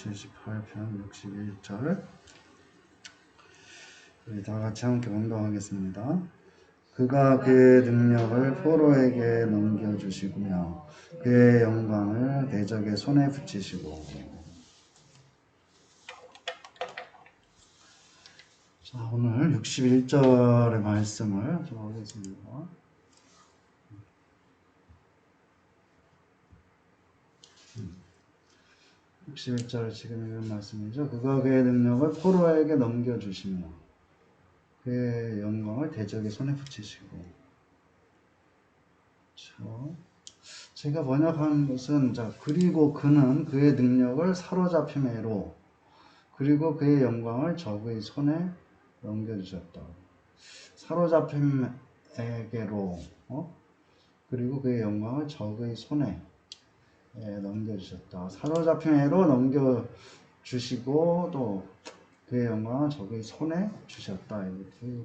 78편 61절 우리 다 같이 함께 공동하겠습니다. 그가 그의 능력을 포로에게 넘겨주시고요. 그의 영광을 대적의 손에 붙이시고 자 오늘 61절의 말씀을 좀 하겠습니다. 61절 지금 읽은 말씀이죠. 그가 그의 능력을 포로에게 넘겨주시며 그의 영광을 대적의 손에 붙이시고 그렇죠. 제가 번역한 것은 자 그리고 그는 그의 능력을 사로잡힘에로 그리고 그의 영광을 적의 손에 넘겨주셨다. 사로잡힘에게로 어? 그리고 그의 영광을 적의 손에 예, 넘겨주셨다. 사로잡힘에로 넘겨주시고 또 그의 영광을 적의 손에 주셨다. 이렇게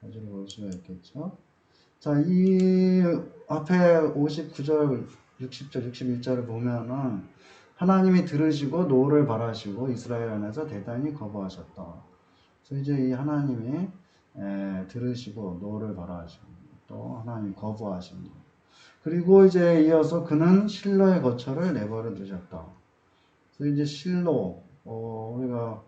가지고 볼 수가 있겠죠. 자, 이 앞에 59절, 60절, 61절을 보면은 하나님이 들으시고 노를 바라시고 이스라엘 안에서 대단히 거부하셨다. 그래서 이제 이 하나님이 에, 들으시고 노를 바라시고 또 하나님 거부하십니다. 그리고 이제 이어서 그는 실로의 거처를 내버려 두셨다. 그래서 이제 실로 어, 우리가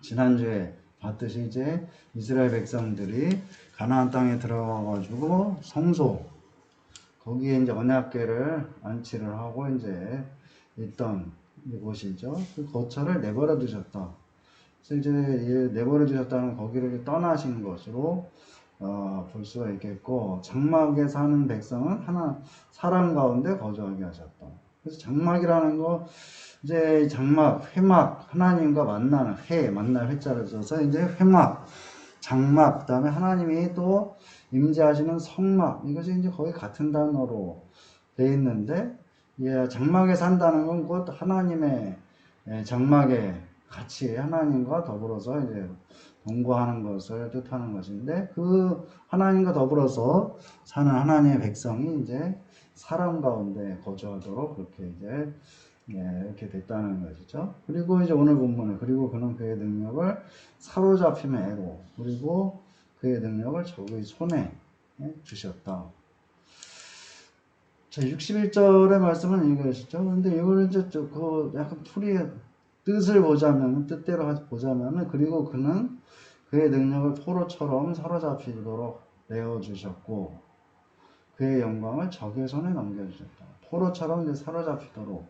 지난주에 봤듯이 이제 이스라엘 백성들이 가나안 땅에 들어가 가지고 성소 거기에 이제 언약궤를 안치를 하고 이제 있던 이곳이죠. 그 거처를 내버려 두셨다. 그래서 이제 내버려 두셨다는 거기를 떠나신 것으로 어, 볼 수가 있겠고 장막에 사는 백성은 하나 사람 가운데 거주하게 하셨다. 그래서 장막이라는 거 이제 장막, 회막 하나님과 만나는 회 만날 회자를 써서 이제 회막, 장막 그다음에 하나님이 또 임재하시는 성막 이것이 이제 거의 같은 단어로 돼 있는데 예, 장막에 산다는 건 곧 하나님의 예, 장막에 같이 하나님과 더불어서 이제 동거하는 것을 뜻하는 것인데 그 하나님과 더불어서 사는 하나님의 백성이 이제 사람 가운데 거주하도록 그렇게 이제 예, 이렇게 됐다는 것이죠. 그리고 이제 오늘 본문에 그리고 그는 그의 능력을 사로잡힘의 애로 그리고 그의 능력을 적의 손에 예, 주셨다. 자, 61절의 말씀은 이것이죠. 근데 이걸 이제 그 약간 풀이의 뜻을 보자면, 뜻대로 보자면은, 그리고 그는 그의 능력을 포로처럼 사로잡히도록 내어주셨고, 그의 영광을 적의 손에 넘겨주셨다. 포로처럼 이제 사로잡히도록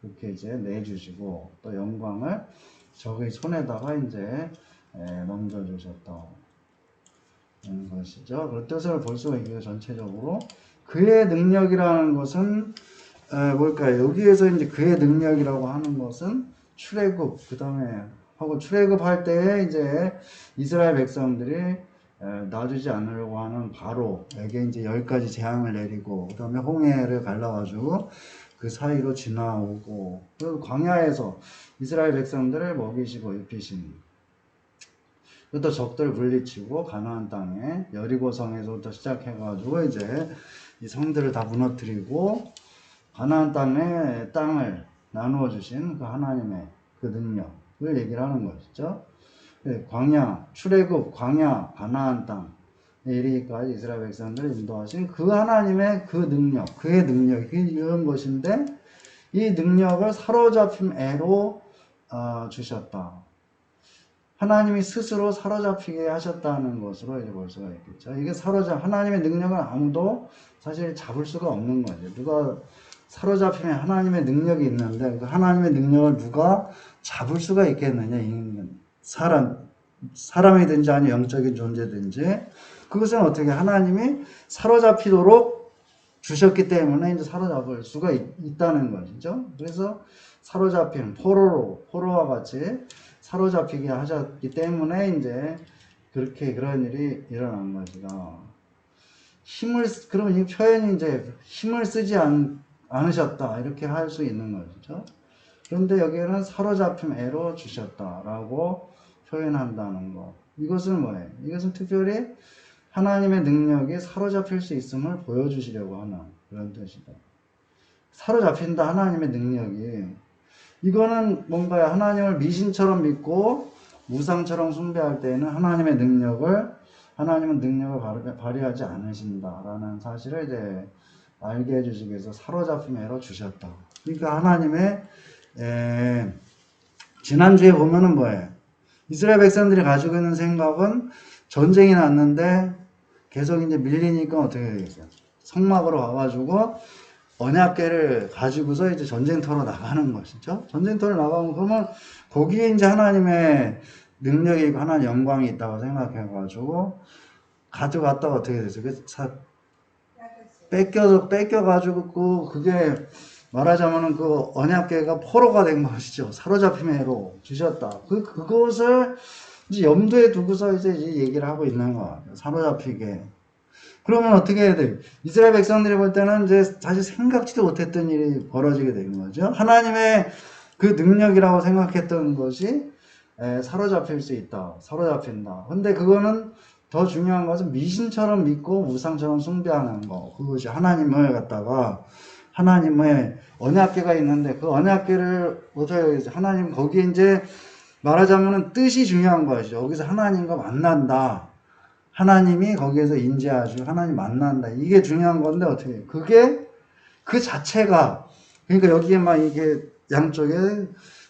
그렇게 이제 내주시고, 또 영광을 적의 손에다가 이제 넘겨주셨다. 는 것이죠. 그 뜻을 볼 수가 있고요, 전체적으로. 그의 능력이라는 것은, 에, 뭘까요? 여기에서 이제 그의 능력이라고 하는 것은 출애굽, 그 다음에 하고 출애굽할 때에 이제 이스라엘 백성들이 놔주지 않으려고 하는 바로에게 이제 열 가지 재앙을 내리고 그 다음에 홍해를 갈라가지고 그 사이로 지나오고 그 광야에서 이스라엘 백성들을 먹이시고 입히신. 또 적들 물리치고 가나안 땅에 여리고 성에서부터 시작해가지고 이제 이 성들을 다 무너뜨리고 가나안 땅에 땅을 나누어 주신 그 하나님의 그 능력을 얘기를 하는 것이죠. 광야, 출애굽, 광야, 가나안 땅 이르기까지 이스라엘 백성들을 인도하신 그 하나님의 그 능력, 그의 능력이 이런 것인데 이 능력을 사로잡힘 애로 어, 주셨다. 하나님이 스스로 사로잡히게 하셨다는 것으로 이제 볼 수가 있겠죠. 이게 사로잡 하나님의 능력은 아무도 사실 잡을 수가 없는 거죠. 누가 사로잡히면 하나님의 능력이 있는데 그 하나님의 능력을 누가 잡을 수가 있겠느냐? 사람 사람이든지 아니 영적인 존재든지 그것은 어떻게 하나님이 사로잡히도록 주셨기 때문에 이제 사로잡을 수가 있, 다는 것이죠. 그래서 사로잡힌 포로로 포로와 같이 사로잡히게 하셨기 때문에 이제 그렇게 그런 일이 일어난 것이다. 힘을 그러면 이 표현이 이제 힘을 쓰지 않, 않으셨다 이렇게 할 수 있는 것이죠. 그런데 여기에는 사로잡힘 애로 주셨다라고 표현한다는 것. 이것은 뭐예요? 이것은 특별히 하나님의 능력이 사로잡힐 수 있음을 보여주시려고 하는 그런 뜻이다. 사로잡힌다 하나님의 능력이 이거는 뭔가요? 하나님을 미신처럼 믿고 우상처럼 숭배할 때에는 하나님의 능력을 하나님은 능력을 발휘- 발휘하지 않으신다라는 사실을 이제 알게 해주시기 위해서 사로잡힘 애로 주셨다. 그러니까 하나님의 에, 지난주에 보면은 뭐예요? 이스라엘 백성들이 가지고 있는 생각은 전쟁이 났는데 계속 이제 밀리니까 어떻게 되겠어요? 성막으로 가가지고 언약궤를 가지고서 이제 전쟁터로 나가는 것이죠. 전쟁터로 나가면 그러면 거기에 이제 하나님의 능력이 있고 하나님 영광이 있다고 생각해가지고 가져갔다가 어떻게 됐어요? 그 사- 뺏겨 뺏겨가지고 그 그게 말하자면은 그 언약궤가 포로가 된 것이죠. 사로잡힘으로 주셨다. 그 그것을 이제 염두에 두고서 이제 이 얘기를 하고 있는 거 같아요. 사로잡히게. 그러면 어떻게 해야 돼? 이스라엘 백성들이 볼 때는 이제 사실 생각지도 못했던 일이 벌어지게 된 거죠. 하나님의 그 능력이라고 생각했던 것이 에, 사로잡힐 수 있다. 사로잡힌다. 근데 그거는 더 중요한 것은 미신처럼 믿고 우상처럼 숭배하는 거. 그것이 하나님을 갖다가 하나님의 언약궤가 있는데 그 언약궤를 어떻게 하나님 거기에 이제 말하자면은 뜻이 중요한 것이죠. 여기서 하나님과 만난다. 하나님이 거기에서 인지하시고 하나님 만난다. 이게 중요한 건데 어떻게? 그게 그 자체가 그러니까 여기에 막 이게 양쪽에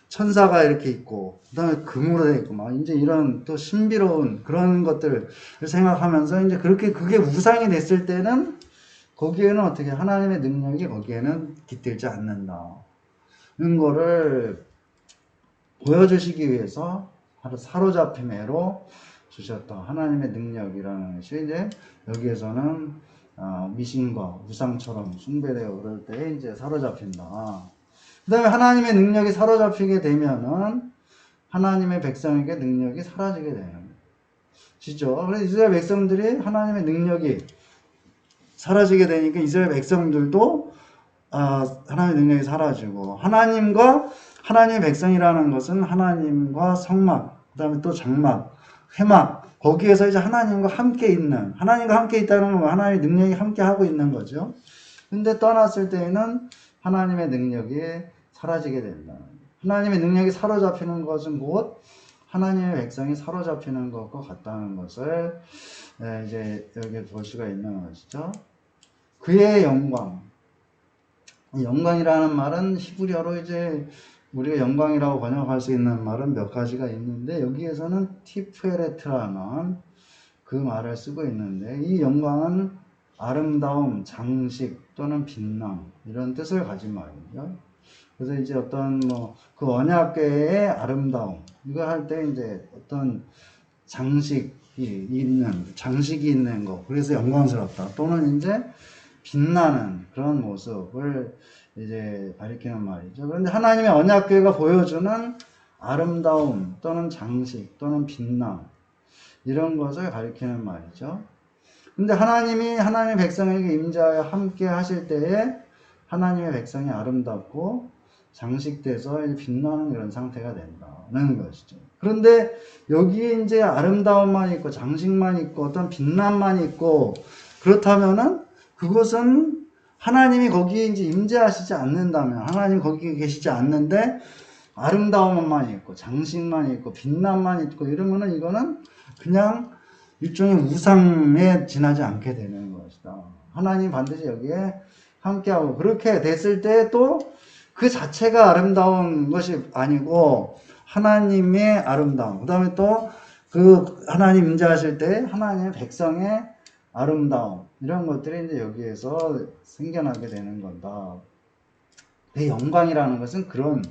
천사가 이렇게 있고 그다음에 금으로 돼 있고 막 이제 이런 또 신비로운 그런 것들을 생각하면서 이제 그렇게 그게 우상이 됐을 때는 거기에는 어떻게 하나님의 능력이 거기에는 깃들지 않는다. 는 거를 보여주시기 위해서 바로 사로잡힘애로 주셨다. 하나님의 능력이라는 것이 이제 여기에서는 아, 미신과 우상처럼 숭배되어 그럴 때 이제 사로잡힌다. 그 다음에 하나님의 능력이 사로잡히게 되면은 하나님의 백성에게 능력이 사라지게 되는. 시죠? 그래서 이스라엘 백성들이 하나님의 능력이 사라지게 되니까 이스라엘 백성들도 아, 하나님의 능력이 사라지고 하나님과 하나님의 백성이라는 것은 하나님과 성막, 그 다음에 또 장막, 회막 거기에서 이제 하나님과 함께 있는 하나님과 함께 있다는 건 하나님의 능력이 함께 하고 있는 거죠. 근데 떠났을 때에는 하나님의 능력이 사라지게 된다. 하나님의 능력이 사로잡히는 것은 곧 하나님의 백성이 사로잡히는 것과 같다는 것을 예, 이제 여기 볼 수가 있는 것이죠. 그의 영광. 이 영광이라는 말은 히브리어로 이제 우리가 영광이라고 번역할 수 있는 말은 몇 가지가 있는데 여기에서는 티프에레트라는 그 말을 쓰고 있는데 이 영광은 아름다움, 장식 또는 빛남 이런 뜻을 가진 말이죠. 그래서 이제 어떤 뭐 그 언약궤의 아름다움 이거 할 때 이제 어떤 장식이 있는 장식이 있는 거 그래서 영광스럽다 또는 이제 빛나는 그런 모습을 이제 가리키는 말이죠. 그런데 하나님의 언약궤가 보여주는 아름다움 또는 장식 또는 빛남 이런 것을 가리키는 말이죠. 근데 하나님이 하나님의 백성에게 임자하여 함께 하실 때에 하나님의 백성이 아름답고 장식돼서 빛나는 그런 상태가 된다는 것이죠. 그런데 여기에 이제 아름다움만 있고 장식만 있고 어떤 빛남만 있고 그렇다면은 그것은 하나님이 거기에 이제 임재하시지 않는다면 하나님 거기에 계시지 않는데 아름다움만 있고 장식만 있고 빛남만 있고 이러면은 이거는 그냥 일종의 우상에 지나지 않게 되는 것이다. 하나님 반드시 여기에 함께하고 그렇게 됐을 때또 그 자체가 아름다운 것이 아니고 하나님의 아름다움. 그 다음에 또 그 하나님 임재하실 때 하나님의 백성의 아름다움. 이런 것들이 이제 여기에서 생겨나게 되는 건다. 내 영광이라는 것은 그런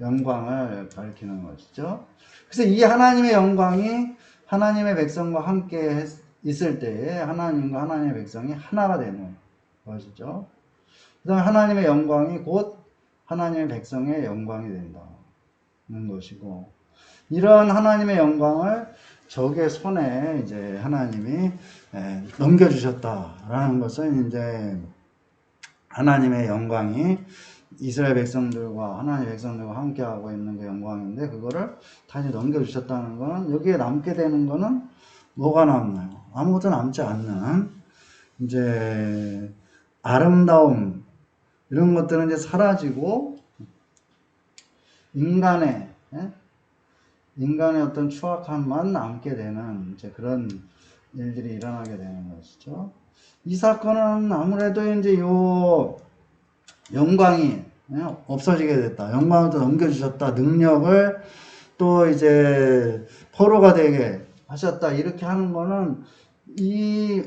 영광을 가리키는 것이죠. 그래서 이 하나님의 영광이 하나님의 백성과 함께 있을 때에 하나님과 하나님의 백성이 하나가 되는 것이죠. 그 다음에 하나님의 영광이 곧 하나님의 백성의 영광이 된다는 것이고, 이런 하나님의 영광을 적의 손에 이제 하나님이 에, 넘겨주셨다라는 것은 이제 하나님의 영광이 이스라엘 백성들과 하나님의 백성들과 함께하고 있는 그 영광인데 그거를 다시 넘겨주셨다는 거는 여기에 남게 되는 거는 뭐가 남나요? 아무것도 남지 않는 이제 아름다움 이런 것들은 이제 사라지고 인간의 예? 인간의 어떤 추악함만 남게 되는 이제 그런 일들이 일어나게 되는 것이죠. 이 사건은 아무래도 이제 요 영광이 예? 없어지게 됐다. 영광을 또 넘겨주셨다. 능력을 또 이제 포로가 되게 하셨다. 이렇게 하는 거는 이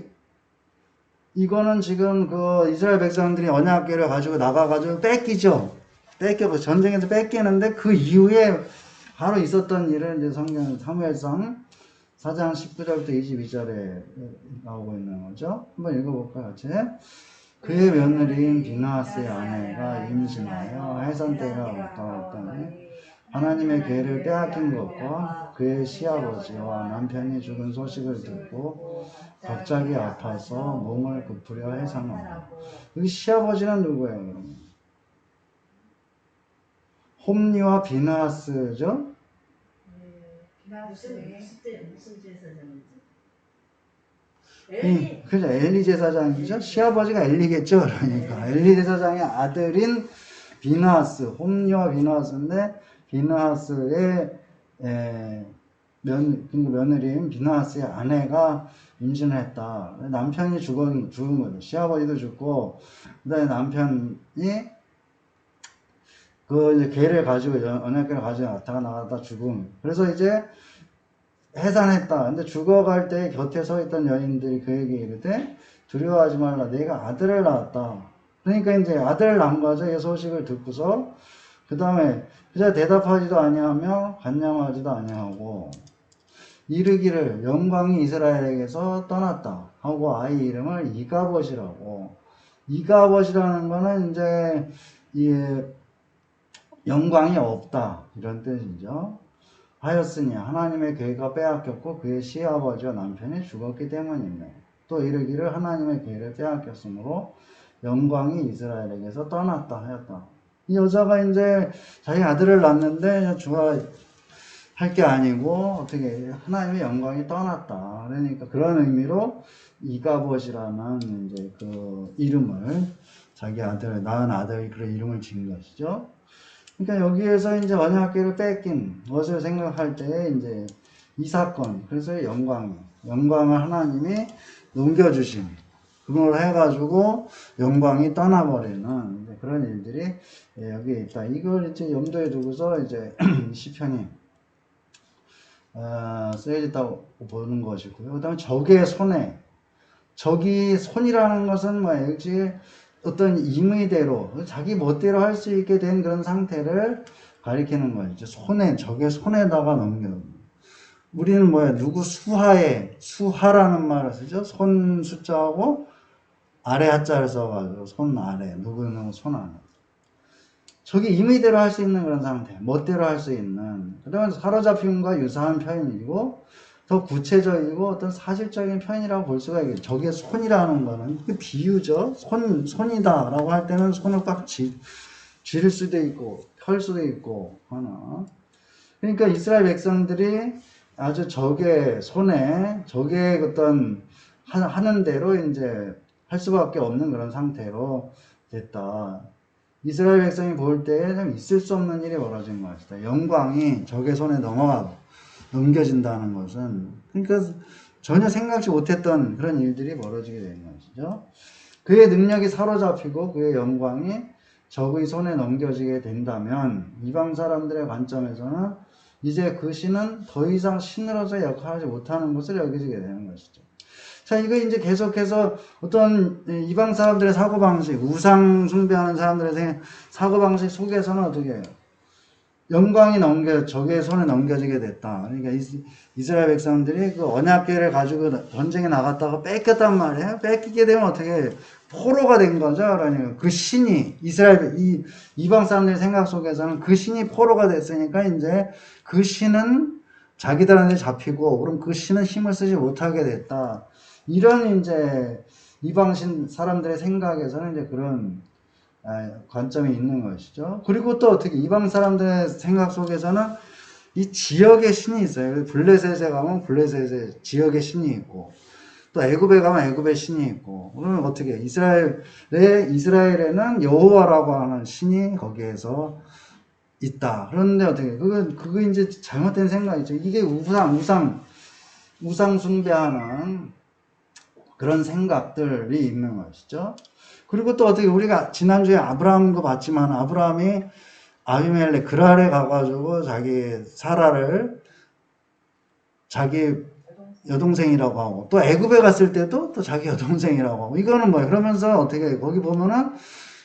이거는 지금 그 이스라엘 백성들이 언약궤를 가지고 나가가지고 뺏기죠. 뺏겨 전쟁에서 뺏기는데 그 이후에 바로 있었던 일을 이제 성경 사무엘상 4장 19절부터 22절에 나오고 있는 거죠. 한번 읽어볼까요, 같이? 그의 며느리인 비나스의 아내가 임신하여 해산 때가 가까웠더니 하나님의 괴를 빼앗긴 것과 그의 시아버지와 남편이 죽은 소식을 듣고 갑자기 아파서 몸을 굽으려 해산하고 여기 시아버지는 누구예요? 홈리와 비나스죠? 음, 그죠. 엘리 제사장이죠. 시아버지가 엘리겠죠. 그러니까 엘리 제사장의 아들인 비나스, 홈리와 비나스인데 비나스의 에, 면, 그 며느리인 비나스의 아내가 임신을 했다. 남편이 죽은, 죽은 거죠. 시아버지도 죽고, 그 다음에 남편이 그 이제 개를 가지고, 연- 언약궤를 가지고 나타가 나가다 죽음. 그래서 이제 해산했다. 근데 죽어갈 때 곁에 서 있던 여인들이 그에게 이르되 두려워하지 말라. 내가 아들을 낳았다. 그러니까 이제 아들을 낳은 거죠. 이 소식을 듣고서 그 다음에 그자 대답하지도 아니하며 간념하지도 아니하고 이르기를 영광이 이스라엘에게서 떠났다 하고 아이 이름을 이가봇이라고 이가봇이라는 거는 이제 이 영광이 없다 이런 뜻이죠. 하였으니 하나님의 계가 빼앗겼고 그의 시아버지와 남편이 죽었기 때문이네. 또 이르기를 하나님의 계를 빼앗겼으므로 영광이 이스라엘에게서 떠났다 하였다. 이 여자가 이제 자기 아들을 낳는데 주가 할 게 아니고 어떻게 하나님의 영광이 떠났다. 그러니까 그런 의미로 이가봇이라는 이제 그 이름을 자기 아들 낳은 아들이 그런 이름을 지은 것이죠. 그러니까 여기에서 이제 언약궤를 뺏긴 것을 생각할 때 이제 이 사건 그래서 영광이 영광을 하나님이 넘겨주신 그걸 해가지고 영광이 떠나버리는 그런 일들이 예, 여기에 있다. 이걸 이제 염두에 두고서 이제 시편이 어, 쓰여졌다고 보는 것이고요. 그 다음에 적의 손에 적이 손이라는 것은 뭐였지 어떤 임의대로 자기 멋대로 할 수 있게 된 그런 상태를 가리키는 거죠. 손에 적의 손에다가 넘겨. 우리는 뭐야 누구 수하에 수하라는 말을 쓰죠. 손 숫자하고 아래 하자를 써가지고 손 아래 누구는 손 아래. 저게 임의대로 할 수 있는 그런 상태, 멋대로 할 수 있는. 그다음에 사로잡힘과 유사한 표현이고 더 구체적이고 어떤 사실적인 표현이라고 볼 수가 있겠죠. 저게 손이라는 거는 그 비유죠. 손 손이다라고 할 때는 손을 꽉 쥐, 쥐를 수도 있고 펼 수도 있고 하나. 그러니까 이스라엘 백성들이 아주 적의 손에 적의 어떤 하- 하는 대로 이제 할 수밖에 없는 그런 상태로 됐다. 이스라엘 백성이 볼 때에 좀 있을 수 없는 일이 벌어진 것이다. 영광이 적의 손에 넘어가 넘겨진다는 것은 그러니까 전혀 생각지 못했던 그런 일들이 벌어지게 되는 것이죠. 그의 능력이 사로잡히고 그의 영광이 적의 손에 넘겨지게 된다면 이방 사람들의 관점에서는 이제 그 신은 더 이상 신으로서 역할하지 못하는 것을 여기지게 되는 것이죠. 자, 이거 이제 계속해서 어떤 이방 사람들의 사고방식, 우상 숭배하는 사람들의 생- 사고방식 속에서는 어떻게 해요? 영광이 넘겨, 적의 손에 넘겨지게 됐다. 그러니까 이스- 이스라엘 백성들이 그 언약궤를 가지고 전쟁에 나갔다가 뺏겼단 말이에요. 뺏기게 되면 어떻게? 포로가 된 거죠. 그러니까 그 신이 이스라엘 이 이방 사람들의 생각 속에서는 그 신이 포로가 됐으니까 이제 그 신은 자기들한테 잡히고 그럼 그 신은 힘을 쓰지 못하게 됐다. 이런 이제 이방신 사람들의 생각에서는 이제 그런 아, 관점이 있는 것이죠. 그리고 또 어떻게 이방 사람들의 생각 속에서는 이 지역의 신이 있어요. 블레셋에 가면 블레셋의 지역의 신이 있고 또 애굽에 가면 애굽의 신이 있고 그러면 어떻게 이스라엘에 이스라엘에는 여호와라고 하는 신이 거기에서 있다. 그런데 어떻게 그거 그거 이제 잘못된 생각이죠. 이게 우상 우상 우상 숭배하는 그런 생각들이 있는 것이죠. 그리고 또 어떻게 우리가 지난주에 아브라함도 봤지만 아브라함이 아비멜렉 그랄에 가가지고 자기 사라를 자기 여동생이라고 하고 또 애굽에 갔을 때도 또 자기 여동생이라고 하고 이거는 뭐예요? 그러면서 어떻게 거기 보면은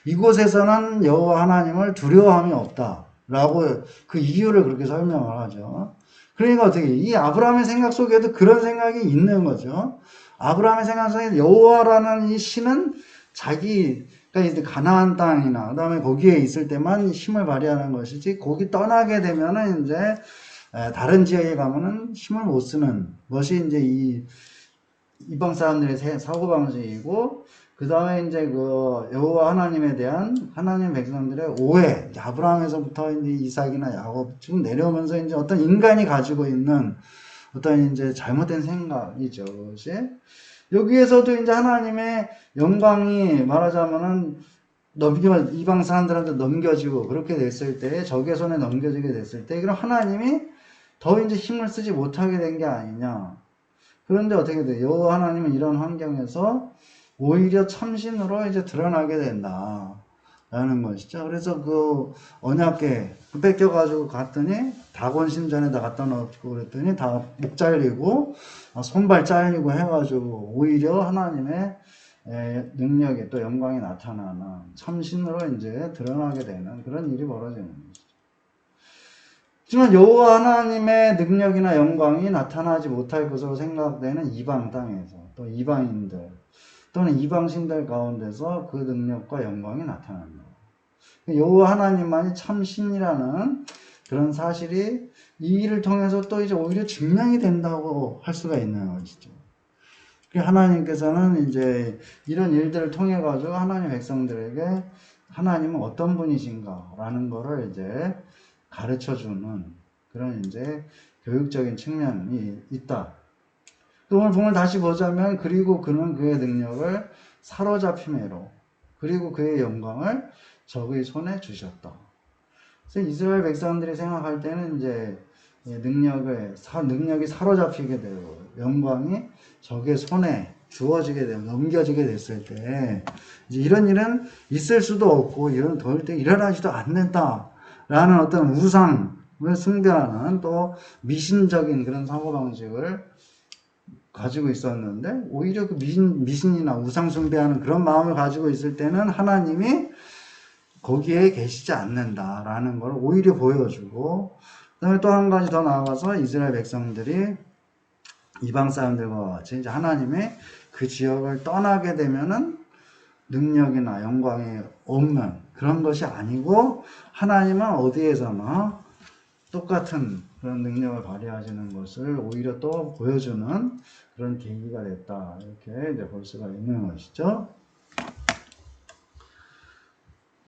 이곳에서는 여호와 하나님을 두려워함이 없다라고 그 이유를 그렇게 설명을 하죠. 그러니까 어떻게 이 아브라함의 생각 속에도 그런 생각이 있는 거죠. 아브라함의 생각 속에 여호와라는 이 신은 자기가 이제 가나안 땅이나 그다음에 거기에 있을 때만 힘을 발휘하는 것이지 거기 떠나게 되면은 이제 에, 다른 지역에 가면은 힘을 못 쓰는 것이 이제 이 이방 사람들의 세- 사고 방식이고 그 다음에 이제 그 여호와 하나님에 대한 하나님 백성들의 오해 아브라함에서부터 이제 이삭이나 야곱 쭉 내려오면서 이제 어떤 인간이 가지고 있는 어떤 이제 잘못된 생각이죠 그것이 여기에서도 이제 하나님의 영광이 말하자면은 넘겨 이방 사람들한테 넘겨지고 그렇게 됐을 때 적의 손에 넘겨지게 됐을 때 그럼 하나님이 더 이제 힘을 쓰지 못하게 된 게 아니냐 그런데 어떻게 돼요? 여호와 하나님은 이런 환경에서 오히려 참신으로 이제 드러나게 된다. 라는 것이죠. 그래서 그 언약계 그 뺏겨가지고 갔더니 다곤 신전에다 갖다 놓고 그랬더니 다 목 잘리고 아, 손발 잘리고 해가지고 오히려 하나님의 에, 능력이 또 영광이 나타나는 참신으로 이제 드러나게 되는 그런 일이 벌어지는 거죠. 하지만 여호와 하나님의 능력이나 영광이 나타나지 못할 것으로 생각되는 이방 땅에서 또 이방인들 또는 이방신들 가운데서 그 능력과 영광이 나타납니다. 여호와 하나님만이 참 신이라는 그런 사실이 이 일을 통해서 또 이제 오히려 증명이 된다고 할 수가 있는 것이죠. 그 하나님께서는 이제 이런 일들을 통해 가지고 하나님 백성들에게 하나님은 어떤 분이신가라는 거를 이제 가르쳐 주는 그런 이제 교육적인 측면이 있다. 또 오늘 본을 다시 보자면 그리고 그는 그의 능력을 사로잡힘으로 그리고 그의 영광을 적의 손에 주셨다. 그래서 이스라엘 백성들이 생각할 때는 이제 능력을 사, 능력이 사로잡히게 되고 영광이 적의 손에 주어지게 되고 넘겨지게 됐을 때 이제 이런 일은 있을 수도 없고 이런 절대 일어나지도 않는다라는 어떤 우상을 숭배하는 또 미신적인 그런 사고방식을 가지고 있었는데 오히려 그 미신, 미신이나 우상 숭배하는 그런 마음을 가지고 있을 때는 하나님이 거기에 계시지 않는다라는 걸 오히려 보여주고 그다음에 또 한 가지 더 나아가서 이스라엘 백성들이 이방 사람들과 같이 이제 하나님의 그 지역을 떠나게 되면은 능력이나 영광이 없는 그런 것이 아니고 하나님은 어디에서나 똑같은 그런 능력을 발휘하시는 것을 오히려 또 보여주는 그런 계기가 됐다 이렇게 이제 볼 수가 있는 것이죠.